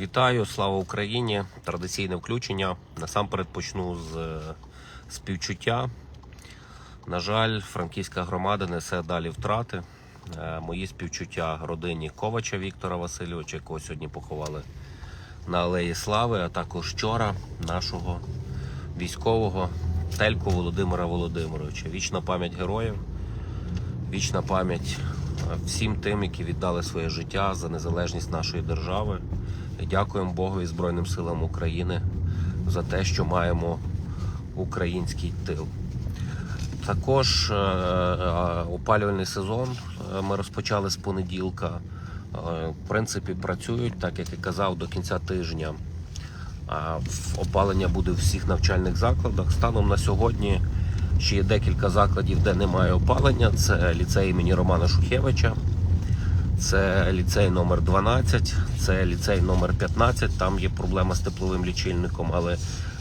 Вітаю, слава Україні! Традиційне включення. Насамперед почну з е, співчуття. На жаль, франківська громада несе далі втрати. Е, Мої співчуття родині Ковача Віктора Васильовича, якого сьогодні поховали на Алеї Слави, а також вчора нашого військового Тельку Володимира Володимировича. Вічна пам'ять героїв, вічна пам'ять е, всім тим, які віддали своє життя за незалежність нашої держави. Дякуємо Богу і Збройним силам України за те, що маємо український тил. Також е, е, опалювальний сезон е, ми розпочали з понеділка. В принципі, працюють, так як і казав, до кінця тижня. Опалення буде в всіх навчальних закладах. Станом на сьогодні ще є декілька закладів, де немає опалення. Це ліцей імені Романа Шухевича, це ліцей номер 12, це ліцей номер 15. Там є проблема з тепловим лічильником, але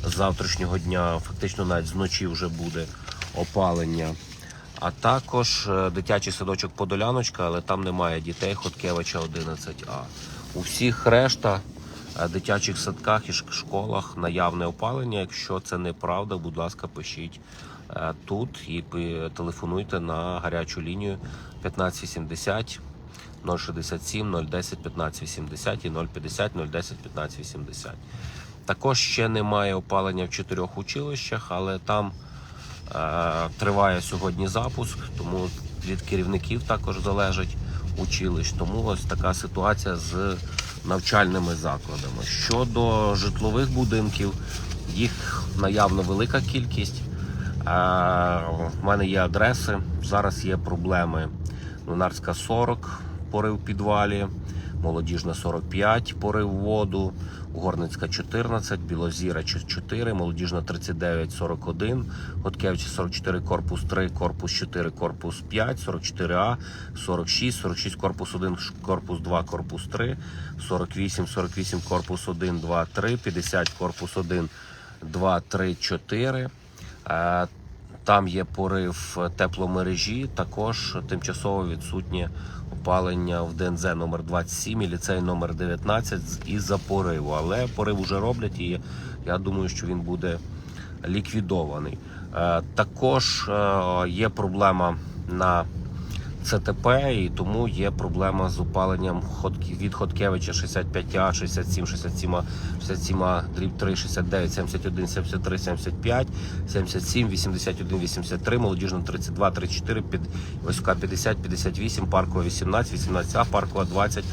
з завтрашнього дня, фактично навіть зночі вже буде опалення. А також е, дитячий садочок Подоляночка, але там немає дітей Хоткевича 11А. У всіх решта е, дитячих садках і школах наявне опалення. Якщо це неправда, будь ласка, пишіть е, тут і телефонуйте на гарячу лінію 1580 067 010 1580 і 050 010 1580. Також ще немає опалення в чотирьох училищах, але там е, триває сьогодні запуск, тому від керівників також залежить училищ. Тому ось така ситуація з навчальними закладами. Щодо житлових будинків, їх наявно велика кількість. Е, в мене є адреси. Зараз є проблеми. Лунарська 40, порив в підвалі, молодіжна 45, порив воду, Горницька 14, Білозіра 4, молодіжна 39, 41, Готкевича 44, корпус 3, корпус 4, корпус 5, 44А, 46, 46, корпус 1, корпус 2, корпус 3, 48, 48, корпус 1, 2, 3, 50, корпус 1, 2, 3, 4. Там є порив тепломережі, також тимчасово відсутнє опалення в ДНЗ номер 27 і ліцей номер 19 із-за пориву. Але порив уже роблять, і я думаю, що він буде ліквідований. Е, Також е, є проблема на ЦТП, і тому є проблема з опаленням від Хоткевича 65А, 67, 67, 67, дріб 3, 69, 71, 73, 75, 77, 81, 83, молодіжна 32, 34, під війська 50, 58, паркова 18, 18А, паркова 20,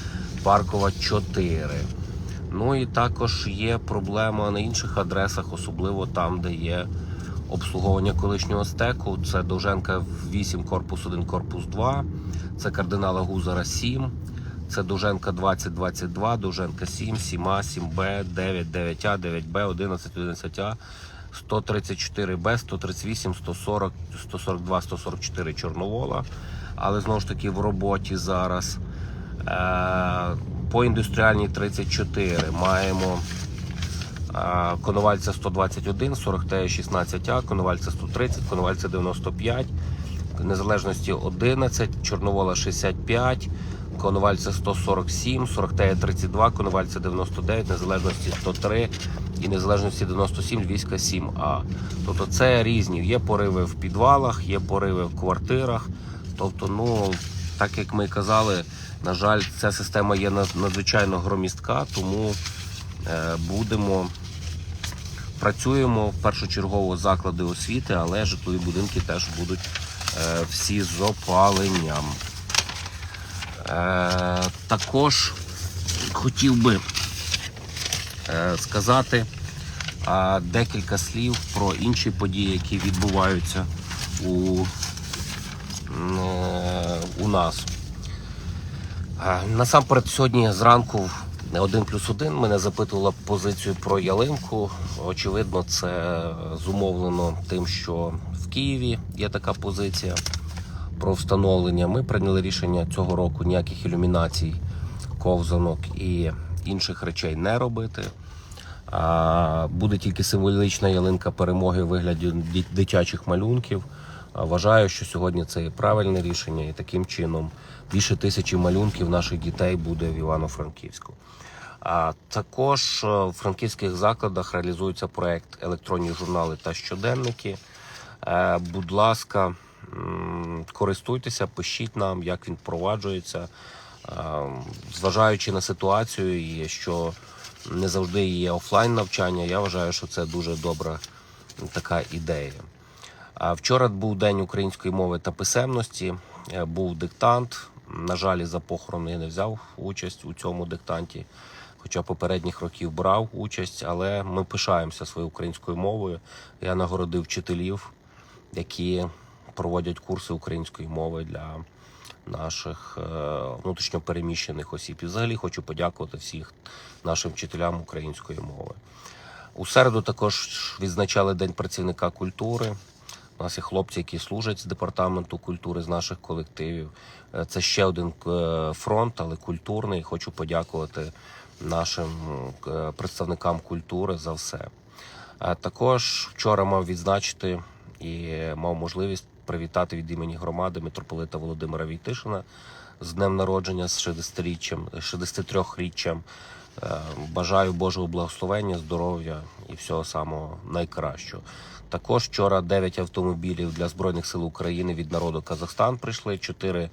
паркова 4. Ну і також є проблема на інших адресах, особливо там, де є обслуговування колишнього стеку. Це Довженка 8, корпус 1, корпус 2, це кардинала Гузара 7, це Довженка 20, 22, Довженка 7, 7А, 7Б, 9, 9А, 9Б, 11, 11А, 134Б, 138, 140, 142, 144 Чорновола. Але знову ж таки в роботі зараз. Е, По індустріальній 34 маємо Коновальця 121, 40 16А, Коновальця 130, Коновальця 95, Незалежності 11, Чорновола 65, Коновальця 147, 40 32, Коновальця 99, Незалежності 103 і Незалежності 97, Львівська 7А. Тобто це різні. Є пориви в підвалах, є пориви в квартирах. Тобто, ну так як ми казали, на жаль, ця система є надзвичайно громістка, тому е, будемо працюємо першочергово заклади освіти, але житлові будинки теж будуть е, всі з опаленням. Е, також хотів би е, сказати декілька слів про інші події, які відбуваються у, у нас. Насамперед, сьогодні зранку один плюс один мене запитувала позицію про ялинку. Очевидно, це зумовлено тим, що в Києві є така позиція про встановлення. Ми прийняли рішення цього року ніяких ілюмінацій, ковзанок і інших речей не робити. А, Буде тільки символічна ялинка перемоги у вигляді дитячих малюнків. Вважаю, що сьогодні це є правильне рішення, і таким чином більше тисячі малюнків наших дітей буде в Івано-Франківську. А також е, в франківських закладах реалізується проект електронні журнали та щоденники. Е, Будь ласка, користуйтеся, пишіть нам, як він впроваджується. Е, Зважаючи на ситуацію, і що не завжди є офлайн навчання, я вважаю, що це дуже добра така ідея. Вчора був день української мови та писемності. е, Був диктант. На жаль, за похорону я не взяв участь у цьому диктанті, хоча попередніх років брав участь, але ми пишаємося своєю українською мовою. Я нагородив вчителів, які проводять курси української мови для наших е, внутрішньопереміщених осіб. І взагалі хочу подякувати всіх нашим вчителям української мови. У середу також відзначали День працівника культури. У нас є хлопці, які служать з департаменту культури з наших колективів. Е, Це ще один е, фронт, але культурний. Хочу подякувати нашим е, представникам культури за все. Також вчора мав відзначити і мав можливість привітати від імені громади митрополита Володимира Війтишина з днем народження з 60-річчям, 63-річчям. Е, Бажаю Божого благословення, здоров'я всього самого найкращого. Також вчора 9 автомобілів для Збройних сил України від народу Казахстан прийшли. 4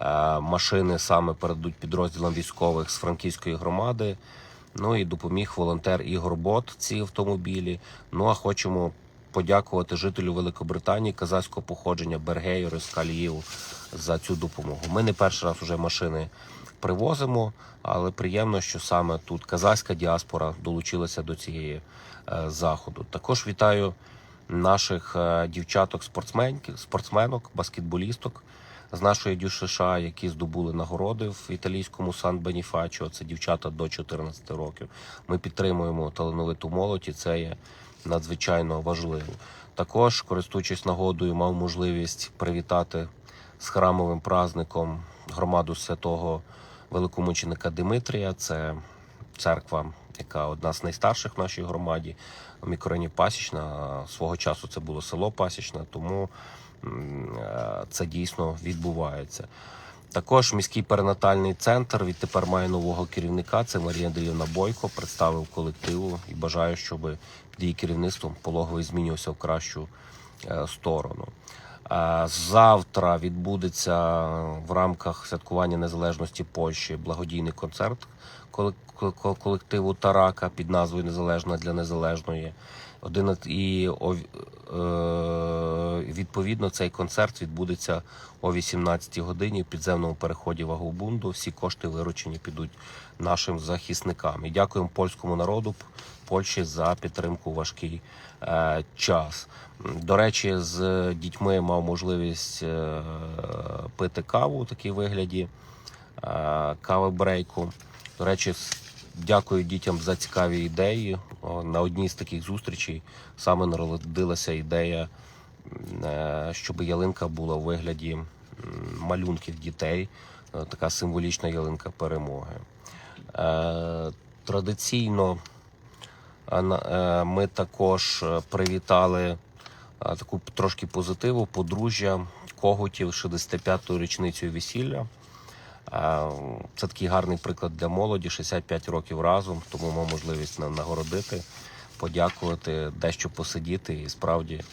е, машини саме передадуть підрозділам військових з франківської громади. Ну і допоміг волонтер Ігор Бот ці автомобілі. Ну а хочемо подякувати жителю Великобританії казахського походження Бергею Рескаліїв за цю допомогу. Ми не перший раз вже машини привозимо, але приємно, що саме тут казахська діаспора долучилася до цієї е, заходу. Також вітаю наших е, дівчаток спортсменків, спортсменок, баскетболісток з нашої ДЮШШ, які здобули нагороди в італійському Сан Беніфачо. Це дівчата до 14 років. Ми підтримуємо талановиту молодь, і це є надзвичайно важливо. Також, користуючись нагодою, мав можливість привітати з храмовим праздником громаду святого великомученика Димитрія. Це церква, яка одна з найстарших в нашій громаді в мікрорайоні Пасічна. Свого часу це було село Пасічна, тому е, це дійсно відбувається. Також міський перинатальний центр відтепер має нового керівника. Це Марія Андріївна Бойко, представив колективу і бажаю, щоб під її керівництвом пологовий змінювався в кращу е, сторону. Е, Завтра відбудеться в рамках святкування незалежності Польщі благодійний концерт коле- ко- колективу Тарака під назвою Незалежна для незалежної. Один і відповідно цей концерт відбудеться о 18 годині в підземному переході Вагобунду. Всі кошти виручені підуть нашим захисникам. І дякуємо польському народу Польщі за підтримку у важкий е, час. До речі, з дітьми мав можливість е, пити каву у такій вигляді е, кави брейку. До речі, дякую дітям за цікаві ідеї. На одній з таких зустрічей саме народилася ідея, е, щоб ялинка була у вигляді малюнків дітей. Е, Така символічна ялинка перемоги. Е, Традиційно ми також привітали таку трошки позитиву подружжя Когутів 65-ю річницею весілля. Це такий гарний приклад для молоді, 65 років разом, тому ми можливість нам нагородити, подякувати, дещо посидіти і справді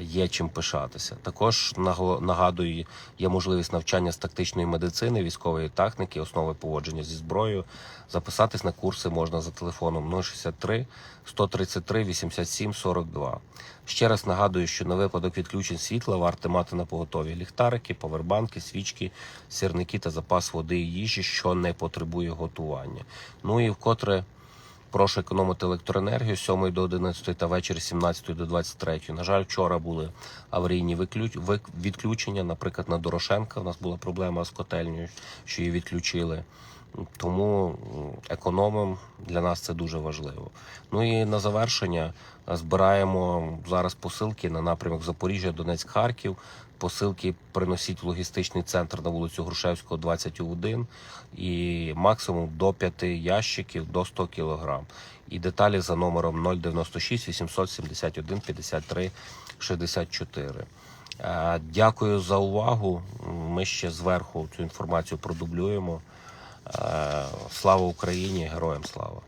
є чим пишатися. Також нагадую, є можливість навчання з тактичної медицини, військової техніки, основи поводження зі зброєю. Записатись на курси можна за телефоном 063 133 87 42. Ще раз нагадую, що на випадок відключень світла варто мати на поготові ліхтарики, повербанки, свічки, сірники та запас води і їжі, що не потребує готування. Ну і вкотре прошу економити електроенергію з 7 до 11 та ввечері з 17 до 23. На жаль, вчора були аварійні відключення. Наприклад, на Дорошенка у нас була проблема з котельнею, що її відключили. Тому м, економимо для нас це дуже важливо. Ну і на завершення е, збираємо зараз посилки на напрямок Запоріжжя, Донецьк, Харків. Посилки приносіть в логістичний центр на вулицю Грушевського, 21 і максимум до 5 ящиків до 100 кг. І деталі за номером 096 871 53 64. Е, Дякую за увагу. Ми ще зверху цю інформацію продублюємо. Е, Слава Україні! Героям слава!